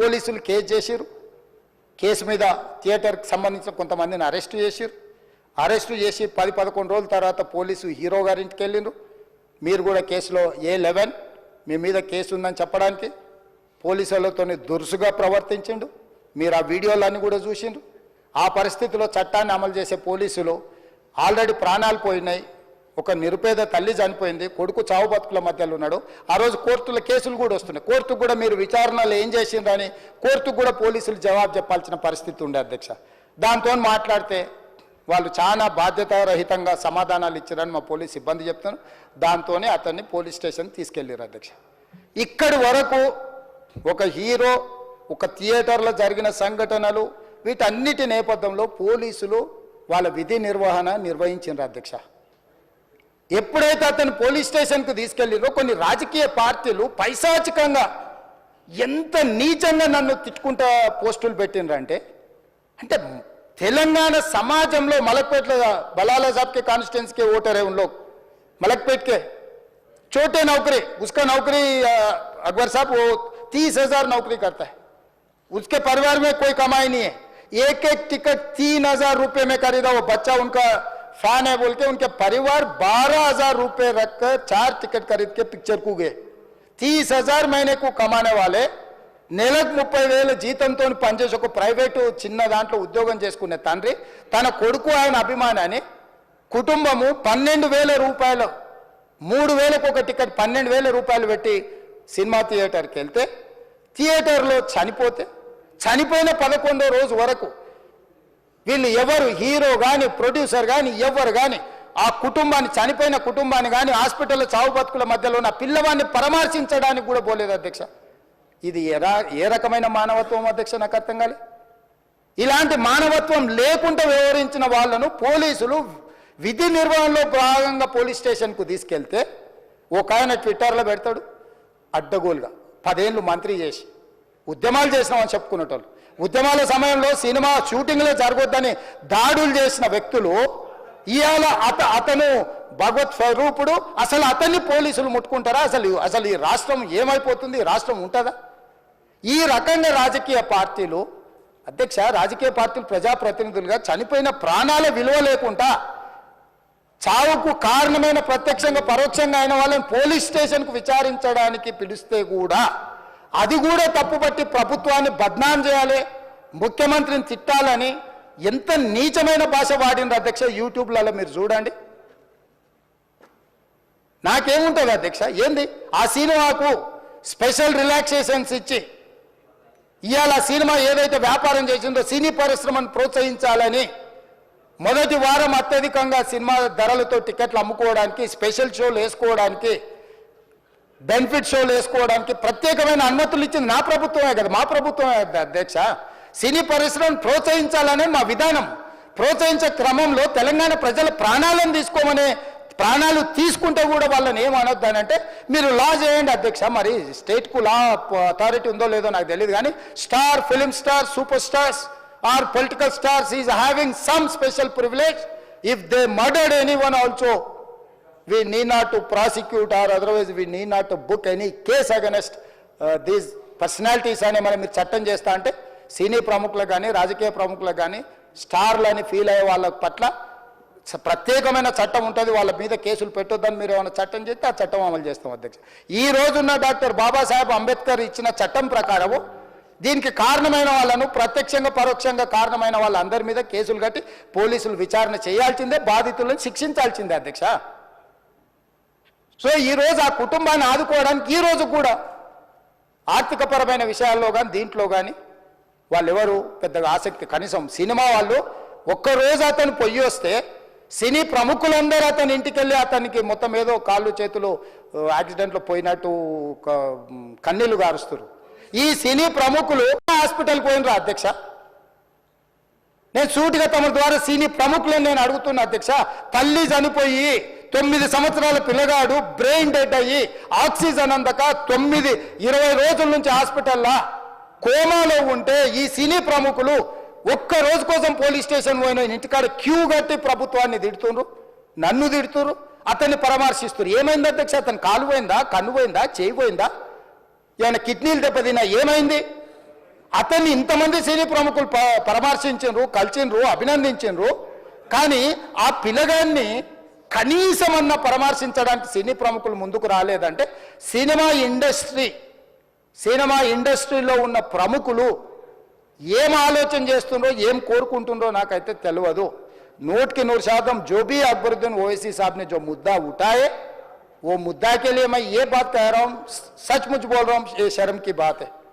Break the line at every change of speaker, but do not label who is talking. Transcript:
పోలీసులు కేసు చేసిరు కేసు మీద థియేటర్కి సంబంధించిన కొంతమందిని అరెస్ట్ చేసిరు అరెస్టు చేసి పది పదకొండు రోజుల తర్వాత పోలీసు హీరో గారింటికి వెళ్ళిండ్రు. మీరు కూడా కేసులో ఏ లెవెన్ మీ మీద కేసు ఉందని చెప్పడానికి పోలీసులతో దురుసుగా ప్రవర్తించిండు. మీరు ఆ వీడియోలన్నీ కూడా చూసిండ్రు. ఆ పరిస్థితిలో చట్టాన్ని అమలు చేసే పోలీసులు ఆల్రెడీ ప్రాణాలు పోయినాయి. ఒక నిరుపేద తల్లి చనిపోయింది కొడుకు చావు బతుకుల మధ్యలో ఉన్నాడు. ఆ రోజు కోర్టుల కేసులు కూడా వస్తున్నాయి. కోర్టుకు కూడా మీరు విచారణలు ఏం చేసిండ్రని కోర్టుకు కూడా పోలీసులు జవాబు చెప్పాల్సిన పరిస్థితి ఉండే అధ్యక్ష. దాంతో మాట్లాడితే వాళ్ళు చాలా బాధ్యతారహితంగా సమాధానాలు ఇచ్చారని మా పోలీస్ సిబ్బంది చెప్తాను దాంతోనే అతన్ని పోలీస్ స్టేషన్ తీసుకెళ్ళారు అధ్యక్ష. ఇక్కడి వరకు ఒక హీరో ఒక థియేటర్లో జరిగిన సంఘటనలు వీటన్నిటి నేపథ్యంలో పోలీసులు వాళ్ళ విధి నిర్వహణ నిర్వహించారు అధ్యక్ష. ఎప్పుడైతే అతను పోలీస్ స్టేషన్కు తీసుకెళ్ళిరో కొన్ని రాజకీయ పార్టీలు పైశాచికంగా ఎంత నీచంగా నన్ను తిట్టుకుంటా పోస్టులు పెట్టినరంటే అంటే తెలంగాణ సమాజంలో మలక్పేట బలాల జాబ్కే కాన్స్టిట్యున్సీకే ఓటర్ है उन लोग मलकपेट के అక్బర్ సాబ్ उसका नौकरी अकबर साहब वो तीस हजार नौकरी करता है उसके परिवार में कोई कमाई ఖరీదా ఓ एक ఉన్కా फैन है बोल के उनके परिवार बारह हजार रुपए रखकर चार टिकट खरीद के पिक्चर को गए तीस हजार महीने को कमाने वाले నెలకు ముప్పై వేల జీతంతో పనిచేసి ఒక ప్రైవేటు చిన్న దాంట్లో ఉద్యోగం చేసుకునే తండ్రి తన కొడుకు ఆయన అభిమానాన్ని కుటుంబము పన్నెండు వేల రూపాయలు మూడు వేలకు ఒక టికెట్ పన్నెండు వేల రూపాయలు పెట్టి సినిమా థియేటర్కి వెళ్తే థియేటర్లో చనిపోతే చనిపోయిన పదకొండో రోజు వరకు వీళ్ళు ఎవరు హీరో కానీ ప్రొడ్యూసర్ కానీ ఎవరు కానీ ఆ కుటుంబాన్ని చనిపోయిన కుటుంబాన్ని కానీ హాస్పిటల్లో చావు బతుకుల మధ్యలో ఉన్న పిల్లవాడిని పరామర్శించడానికి కూడా పోలేదు అధ్యక్ష. ఇది ఎలా ఏ రకమైన మానవత్వం అధ్యక్ష నాకు అర్థం కాలే. ఇలాంటి మానవత్వం లేకుండా వ్యవహరించిన వాళ్ళను పోలీసులు విధి నిర్వహణలో భాగంగా పోలీస్ స్టేషన్కు తీసుకెళ్తే ఒక ఆయన ట్విట్టర్లో పెడతాడు అడ్డగోలుగా. పదేళ్ళు మంత్రి చేసి ఉద్యమాలు చేసినామని చెప్పుకునేటోళ్ళు. ఉద్యమాల సమయంలో సినిమా షూటింగ్లో జరగొద్దని దాడులు చేసిన వ్యక్తులు ఇవాళ అత అతను భగవత్ స్వరూపుడు అసలు అతన్ని పోలీసులు ముట్టుకుంటారా? అసలు అసలు ఈ రాష్ట్రం ఏమైపోతుంది? రాష్ట్రం ఉంటుందా? ఈ రకంగా రాజకీయ పార్టీలు అధ్యక్ష రాజకీయ పార్టీలు ప్రజాప్రతినిధులుగా చనిపోయిన ప్రాణాల విలువ లేకుండా చావుకు కారణమైన ప్రత్యక్షంగా పరోక్షంగా అయిన వాళ్ళని పోలీస్ స్టేషన్కు విచారించడానికి పిలిస్తే కూడా అది కూడా తప్పుపట్టి ప్రభుత్వాన్ని బద్నాం చేయాలి ముఖ్యమంత్రిని తిట్టాలని ఎంత నీచమైన భాష వాడింది అధ్యక్ష యూట్యూబ్లలో మీరు చూడండి. నాకేముంటుంది అధ్యక్ష? ఏంది? ఆ సినిమాకు స్పెషల్ రిలాక్సేషన్స్ ఇచ్చి ఇవాళ సినిమా ఏదైతే వ్యాపారం చేసిందో సినీ పరిశ్రమను ప్రోత్సహించాలని మొదటి వారం అత్యధికంగా సినిమా ధరలతో టికెట్లు అమ్ముకోవడానికి స్పెషల్ షోలు వేసుకోవడానికి బెనిఫిట్ షోలు వేసుకోవడానికి ప్రత్యేకమైన అనుమతులు ఇచ్చింది నా ప్రభుత్వమే కదా మా ప్రభుత్వమే అధ్యక్ష. సినీ పరిశ్రమను ప్రోత్సహించాలనే మా విధానం. ప్రోత్సహించే క్రమంలో తెలంగాణ ప్రజల ప్రాణాలను తీసుకోమనే ప్రాణాలు తీసుకుంటే కూడా వాళ్ళని ఏమనొద్దు అని అంటే మీరు లా చేయండి అధ్యక్ష. మరి స్టేట్కు లా అథారిటీ ఉందో లేదో నాకు తెలియదు కానీ star film star super stars or political stars is having some special privilege. If they murdered any one also we need not to prosecute or otherwise we need not to book any case against uh, these అని మనం మీరు చట్టం చేస్తా అంటే సినీ ప్రముఖులకు కానీ రాజకీయ ప్రముఖులకు కానీ స్టార్లు అని ఫీల్ అయ్యే వాళ్ళ పట్ల ప్రత్యేకమైన చట్టం ఉంటుంది వాళ్ళ మీద కేసులు పెట్టొద్దని మీరు ఏమైనా చట్టం చేస్తే ఆ చట్టం అమలు చేస్తాం అధ్యక్ష. ఈ రోజున్న డాక్టర్ బాబాసాహెబ్ అంబేద్కర్ ఇచ్చిన చట్టం ప్రకారము దీనికి కారణమైన వాళ్ళను ప్రత్యక్షంగా పరోక్షంగా కారణమైన వాళ్ళందరి మీద కేసులు కట్టి పోలీసులు విచారణ చేయాల్సిందే బాధితులను శిక్షించాల్సిందే అధ్యక్ష. సో ఈ రోజు ఆ కుటుంబాన్ని ఆదుకోవడానికి ఈ రోజు కూడా ఆర్థికపరమైన విషయాల్లో కానీ దీంట్లో కానీ వాళ్ళు ఎవరు పెద్దగా ఆసక్తి కనీసం సినిమా వాళ్ళు ఒక్కరోజు అతను పొయ్యి వస్తే సినీ ప్రముఖులందరూ అతని ఇంటికి వెళ్ళి అతనికి మొత్తం ఏదో కాళ్ళు చేతులు యాక్సిడెంట్లో పోయినట్టు కన్నీళ్ళు గారుస్తారు ఈ సినీ ప్రముఖులు హాస్పిటల్కి పోయినరా అధ్యక్ష? నేను సూటిగా తమ ద్వారా సినీ ప్రముఖులను నేను అడుగుతున్నా అధ్యక్ష తల్లి చనిపోయి తొమ్మిది సంవత్సరాల పిల్లగాడు బ్రెయిన్ డెడ్ అయ్యి ఆక్సిజన్ అందక తొమ్మిది ఇరవై రోజుల నుంచి హాస్పిటల్లా కోమాలో ఉంటే ఈ సినీ ప్రముఖులు ఒక్క రోజు కోసం పోలీస్ స్టేషన్ పోయిన ఇంటికాడ క్యూ కట్టి ప్రభుత్వాన్ని తిడుతుండ్రు నన్ను తిడుతురు అతన్ని పరామర్శిస్తున్నారు ఏమైంది అధ్యక్ష? అతను కాలు పోయిందా? కన్ను పోయిందా? చేయి పోయిందా? ఏమైనా కిడ్నీలు దెబ్బతిన్నా? ఏమైంది? అతన్ని ఇంతమంది సినీ ప్రముఖులు పరామర్శించు కలిసిండ్రు అభినందించిండ్రు. కానీ ఆ పిల్లగాన్ని కనీసమన్న పరామర్శించడానికి సినీ ప్రముఖులు ముందుకు రాలేదంటే సినిమా ఇండస్ట్రీ సినిమా ఇండస్ట్రీలో ఉన్న ప్రముఖులు ఏం ఆలోచన చేస్తుండ్రో ఏం కోరుకుంటుండ్రో నాకైతే తెలియదు నూటికి నూరు శాతం जो भी अकबरुद्दीन ओवैसी साहब ने जो मुद्दा उठाए वो मुद्दा के लिए मैं ये बात कह रहा हूँ सचमुच बोल रहा हूँ ये शर्म की बात है